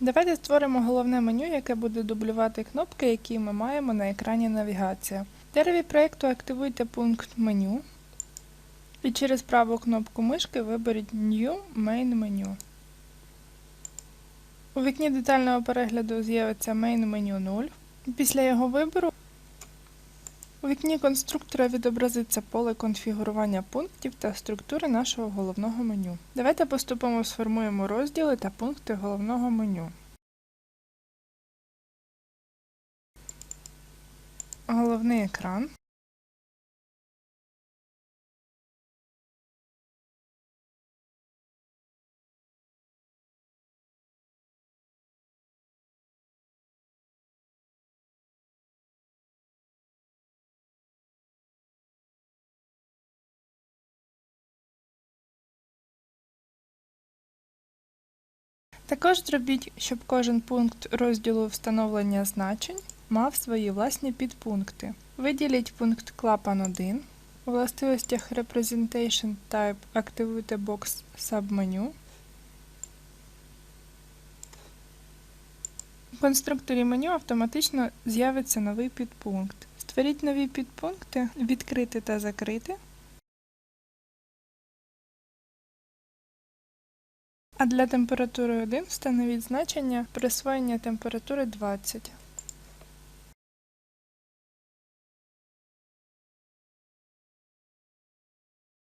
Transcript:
Давайте створимо головне меню, яке буде дублювати кнопки, які ми маємо на екрані навігація. В дереві проєкту активуйте пункт меню і через праву кнопку мишки виберіть New Main Menu. У вікні детального перегляду з'явиться Main Menu 0. Після його вибору у вікні конструктора відобразиться поле конфігурування пунктів та структури нашого головного меню. Давайте поступово сформуємо розділи та пункти головного меню. Головний екран. Також зробіть, щоб кожен пункт розділу встановлення значень мав свої власні підпункти. Виділіть пункт клапан 1. У властивостях Representation Type активуйте бокс Submenu. У конструкторі меню автоматично з'явиться новий підпункт. Створіть нові підпункти, відкрити та закрити. А для температури 1 встановіть значення присвоєння температури 20.